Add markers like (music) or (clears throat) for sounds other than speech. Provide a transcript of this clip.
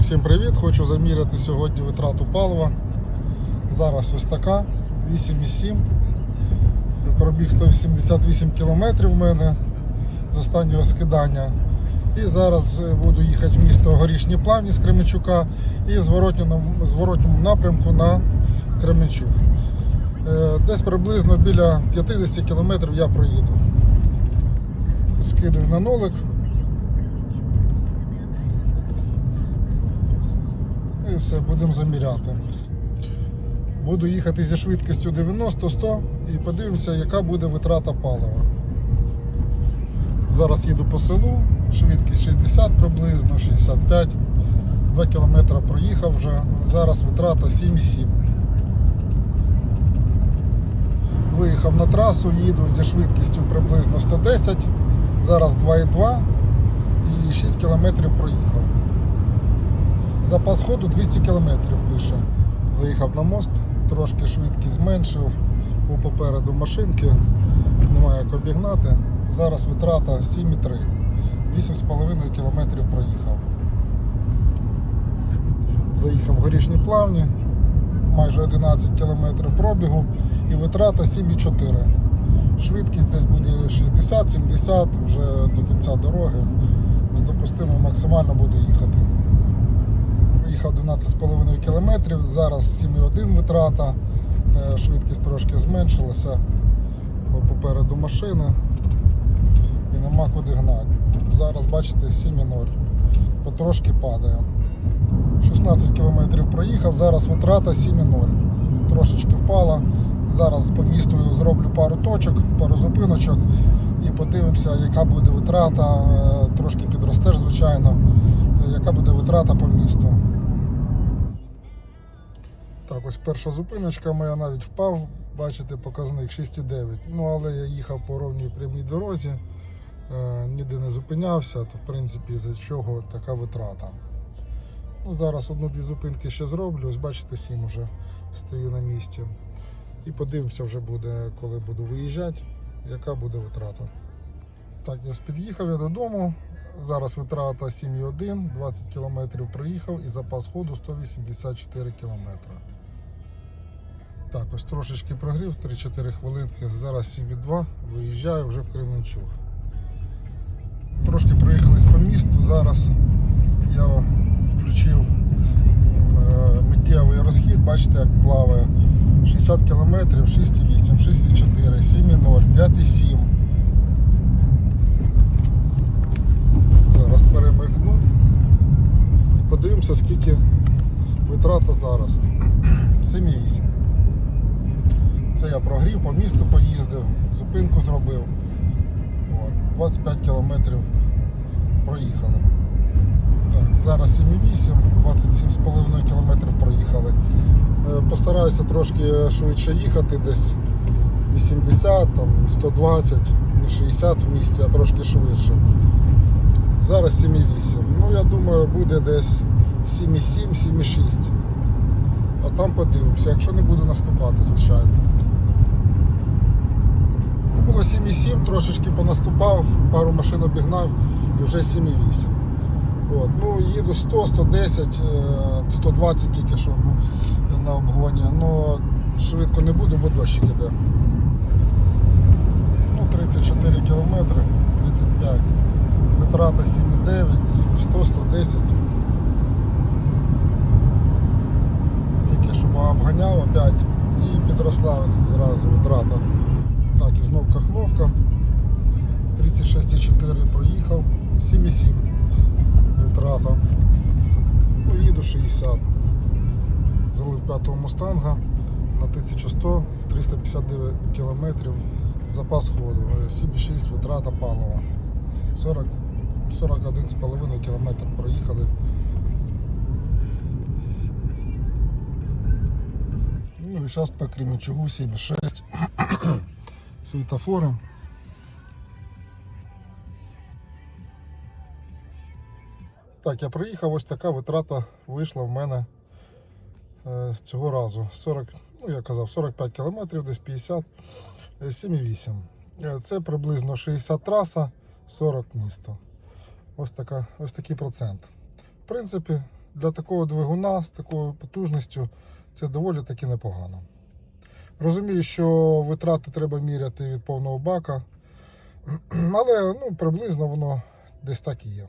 всім привіт! Хочу заміряти сьогодні витрату палива. Зараз ось така 8,7. Пробіг 188 км в мене з останнього скидання. І зараз е, буду їхати в місто Горішні Плавні з Кременчука і в зворотньому, напрямку на Кременчук. Е, Десь приблизно біля 50 км я проїду. Скидаю на нолик. Все, будемо заміряти. Буду їхати зі швидкістю 90-100 і подивимося, яка буде витрата палива. Зараз їду по селу, швидкість 60 приблизно, 65. 2 км проїхав вже. Зараз витрата 7,7. Виїхав на трасу, їду зі швидкістю приблизно 110. Зараз 2,2 і 6 км проїхав. Запас ходу 200 км пише. Заїхав на мост, трошки швидкість зменшив, був попереду машинки, немає як обігнати. Зараз витрата 7,3. 8,5 км проїхав. Заїхав в горішні плавні, майже 11 км пробігу і витрата 7,4. Швидкість десь буде 60-70 вже до кінця дороги. З допустимим максимально буду їхати. Проїхав 12,5 км, зараз 7,1 витрата, Е, швидкість трошки зменшилася, попереду машина і нема куди гнати. Зараз бачите 7,0, потрошки падає. 16 км проїхав, зараз витрата 7,0. Трошечки впала. Зараз по місту зроблю пару точок, пару зупиночок і подивимося, яка буде витрата. Е, Трошки підростеш, звичайно, яка буде витрата по місту. Так, ось перша зупиночка моя навіть впав, бачите, показник 6,9. Ну, але я їхав по ровній прямій дорозі, е, ніде не зупинявся, то в принципі за чого така витрата. Ну, зараз одну-дві зупинки ще зроблю, ось бачите, 7 вже стою на місці. І подивимося вже буде, коли буду виїжджати, яка буде витрата. Так, ось під'їхав я додому. Зараз витрата 7,1, 20 км проїхав і запас ходу 184 км. Так, ось трошечки прогрів, 3-4 хвилинки. Зараз 7,2, виїжджаю вже в Кременчуг. Трошки проїхались по місту. Зараз я включив е, миттєвий розхід, бачите, як плаває. 60 км, 6,8, 6,4, 7,0, 5,7. Зараз перемикну. Подивимося, скільки витрата зараз. (clears throat) 7,8. Це я прогрів, по місту поїздив, зупинку зробив. 25 кілометрів проїхали. Зараз 7,8, 27,5 кілометрів проїхали. Е, Постараюся трошки швидше їхати, десь 80, там, 120, не 60 в місті, а трошки швидше. Зараз 7,8. Ну, я думаю, буде десь 7,7, 7,6. А там подивимося, якщо не буду наступати, звичайно. Ну, Було 7,7, трошечки понаступав, пару машин обігнав і вже 7,8. От, ну, їду 100, 110, е, 120 тільки що на обгоні. Ну, швидко не буду, бо дощик іде. Ну, 34 кілометри, 35. Витрата 7,9, 100, 110. Тільки що обганяв опять і підросла зразу витрата. Так, і знов кахновка. 36,4 проїхав, 7,7 витрата. Ну, їду 60. Залив п'ятого мустанга на 1100, 359 кілометрів запас ходу, Е, 7,6 витрата палива. 40, 41,5 кілометр проїхали. Ну і зараз по Кременчугу 7,6. Світофори. Так, я приїхав, ось така витрата вийшла в мене е, цього разу. 40, ну я казав, 45 кілометрів, десь 50, е, 7,8. Е, Це приблизно 60 траса, 40 місто. Ось, така, ось такий процент. В принципі, для такого двигуна з такою потужністю це доволі таки непогано. Розумію, що витрати треба міряти від повного бака, (clears throat) але ну, приблизно воно десь так і є.